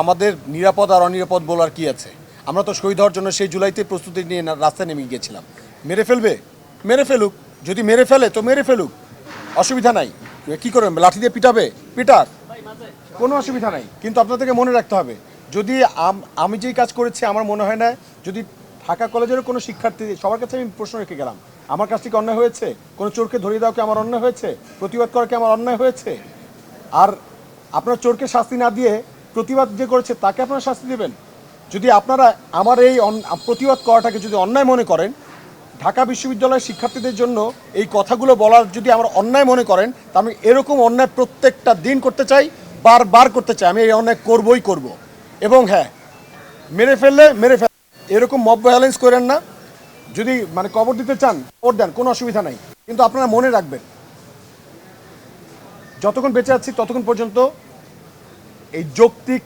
আমাদের নিরাপদ আর অনিরাপদ বলার কি আছে? আমরা তো শহীদ হওয়ার জন্য সেই জুলাইতে প্রস্তুতি নিয়ে রাস্তায় নেমে গিয়েছিলাম। মেরে ফেলবে? মেরে ফেলুক। যদি মেরে ফেলে, তো মেরে ফেলুক। অসুবিধা নাই। কি করবেন? লাঠি দিয়ে পিটাবে? পিটার কোনো অসুবিধা নাই। কিন্তু আপনাদেরকে মনে রাখতে হবে, যদি আমি যেই কাজ করেছি, আমার মনে হয় না, যদি ঢাকা কলেজেরও কোনো শিক্ষার্থী, সবার কাছে আমি প্রশ্ন রেখে গেলাম, আমার কাছ থেকে অন্যায় হয়েছে? কোনো চোরকে ধরিয়ে দেওয়া কি আমার অন্যায় হয়েছে? প্রতিবাদ করা কি আমার অন্যায় হয়েছে? আর আপনার চোরকে শাস্তি না দিয়ে প্রতিবাদ যে করেছে তাকে আপনারা শাস্তি দেবেন? যদি আপনারা আমার এই প্রতিবাদ করাটাকে যদি অন্যায় মনে করেন, ঢাকা বিশ্ববিদ্যালয়ের শিক্ষার্থীদের জন্য এই কথাগুলো বলার যদি আমার অন্যায় মনে করেন, তা আমি এরকম অন্যায় প্রত্যেকটা দিন করতে চাই, বারবার করতে চাই, আমি এই অন্যায় করবই করব। এবং হ্যাঁ মেরে ফেললে মেরে ফেল এরকম মব ভায়োলেন্স করেন না। যদি মানে কবর দিতে চান, কবর দেন, কোনো অসুবিধা নাই। কিন্তু আপনারা মনে রাখবেন। যতক্ষণ বেঁচে আছি ততক্ষণ পর্যন্ত এই যৌক্তিক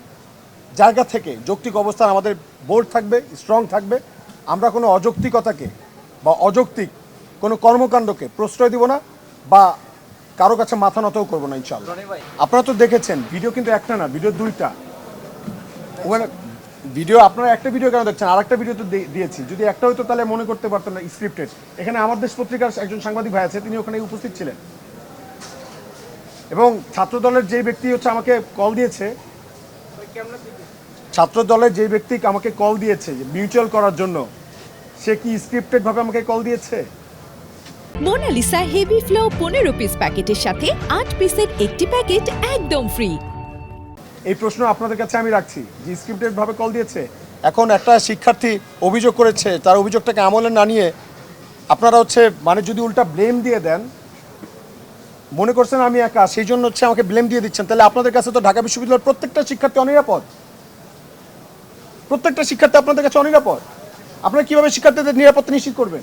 জায়গা থেকে যৌক্তিক অবস্থান আমাদের বোর্ড থাকবে স্ট্রং থাকবে। আমরা কোনো অযৌক্তিকতাকে বা অযৌক্তিক কোনো কর্মকাণ্ডকে প্রশ্রয় দিব না বা কারও কাছে মাথা নতও করব না ইনশাল্লাহ আপনারা তো দেখেছেন ভিডিও কিন্তু একটা না ভিডিও দুইটা। ওখানে ভিডিও আপনারা একটা ভিডিও কেন দেখছেন? আর একটা ভিডিও তো দিয়ে- দিয়েছি। যদি একটা হইতো তাহলে মনে করতে পারতেন না স্ক্রিপ্টেড এখানে আমার দেশ পত্রিকার একজন সাংবাদিক ভাই আছে তিনি ওখানে উপস্থিত ছিলেন। এবং ছাত্র দলের যে ব্যক্তি হচ্ছে আমাকে কল দিয়েছে ছাত্র দলের যে ব্যক্তি আমাকে কল দিয়েছে মিউচুয়াল করার জন্য সে কি স্ক্রিপ্টেড ভাবে আমাকে কল দিয়েছে? মোনালিসা হেভি ফ্লো পনেরো পিস প্যাকেটের সাথে আট পিসের একটি প্যাকেট একদম ফ্রি এই প্রশ্ন আপনাদের কাছে আমি রাখছি যে স্ক্রিপ্টেড ভাবে কল দিয়েছে। এখন একটা শিক্ষার্থী অভিযোগ করেছে তার অভিযোগটাকে আমলে না নিয়ে আপনারা হচ্ছে মানে যদি উল্টা ব্লেম দিয়ে দেন মনে করছেন আমি একা, সেই জন্য হচ্ছে আমাকে ব্লেম দিয়ে দিচ্ছেন। তাহলে আপনাদের কাছে তো ঢাকা বিশ্ববিদ্যালয়ের প্রত্যেকটা শিক্ষার্থী অনিরাপদ। প্রত্যেকটা শিক্ষার্থী আপনাদের কাছে অনিরাপদ। আপনারা কীভাবে শিক্ষার্থীদের নিরাপত্তা নিশ্চিত করবেন?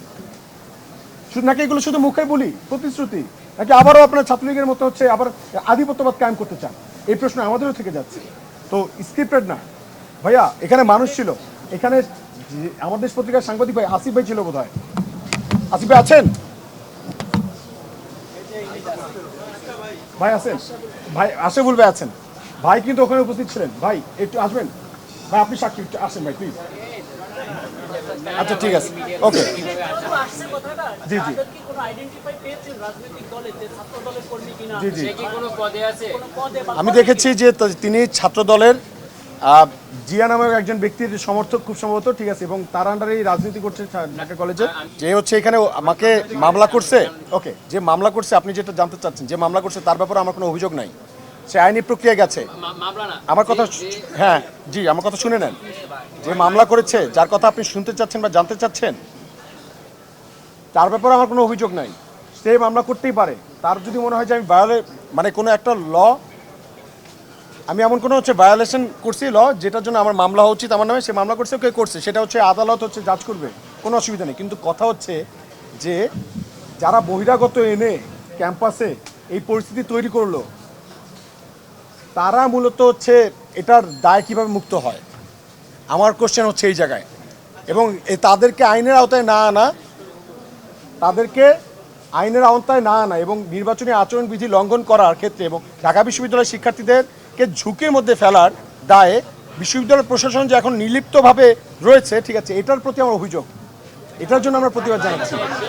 শুধু নাকি এগুলো শুধু মুখে বলি, প্রতিশ্রুতি? নাকি আবারও আপনার ছাত্রলীগের মতো হচ্ছে আবার আধিপত্যবাদ কায়েম করতে চান? এই প্রশ্ন আমাদেরও থেকে যাচ্ছে। তো স্ক্রিপ্টেড না। ভাইয়া, এখানে মানুষ ছিল। এখানে আমাদের পত্রিকার সাংবাদিক ভাই আসিফ ভাই ছিল বোধ হয় আসিফ ভাই আছেন? ভাই আছেন? ভাই আসে ভাই আছেন? ভাই কিন্তু ওখানে উপস্থিত ছিলেন। ভাই একটু আসবেন? ভাই আপনি সাক্ষী একটু আসেন ভাই প্লিজ আচ্ছা ঠিক আছে। ওকে জি, জি। আমি দেখেছি যে তিনি ছাত্র দলের জিয়া নামের একজন ব্যক্তির সমর্থক খুব সম্ভবত ঠিক আছে এবং তার আন্ডারেই রাজনীতি করছে ঢাকা কলেজে যে হচ্ছে এখানে আমাকে মামলা করছে ওকে যে মামলা করছে আপনি যেটা জানতে চাচ্ছেন যে মামলা করছে তার ব্যাপারে আমার কোনো অভিযোগ নাই। সে আইনি প্রক্রিয়া গেছে। আমার কথা হ্যাঁ জি আমার কথা শুনে নেন। যে মামলা করেছে যার কথা আপনি শুনতে চাচ্ছেন বা জানতে চাচ্ছেন তার ব্যাপারে আমার কোনো অভিযোগ নাই। সে মামলা করতেই পারে। তার যদি মনে হয় যে আমি ভায়োলে মানে কোনো একটা ল আমি এমন কোনো হচ্ছে ভায়োলেশন করছি ল যেটার জন্য আমার মামলা উচিত, আমার নামে সে মামলা করছে ওকে করছে, সেটা হচ্ছে আদালত হচ্ছে জাজ করবে, কোনো অসুবিধা নেই। কিন্তু কথা হচ্ছে যে যারা বহিরাগত এনে ক্যাম্পাসে এই পরিস্থিতি তৈরি করল, তারা মূলত হচ্ছে এটার দায় কীভাবে মুক্ত হয়? আমার কোশ্চেন হচ্ছে এই জায়গায়। এবং তাদেরকে আইনের আওতায় না আনা, তাদেরকে আইনের আওতায় না আনা এবং নির্বাচনী আচরণবিধি লঙ্ঘন করার ক্ষেত্রে এবং ঢাকা বিশ্ববিদ্যালয়ের শিক্ষার্থীদেরকে ঝুঁকির মধ্যে ফেলার দায়ে বিশ্ববিদ্যালয় প্রশাসন যে এখন নির্লিপ্তভাবে রয়েছে, ঠিক আছে, এটার প্রতি আমার অভিযোগ। এটার জন্য আমরা প্রতিবাদ জানাচ্ছি।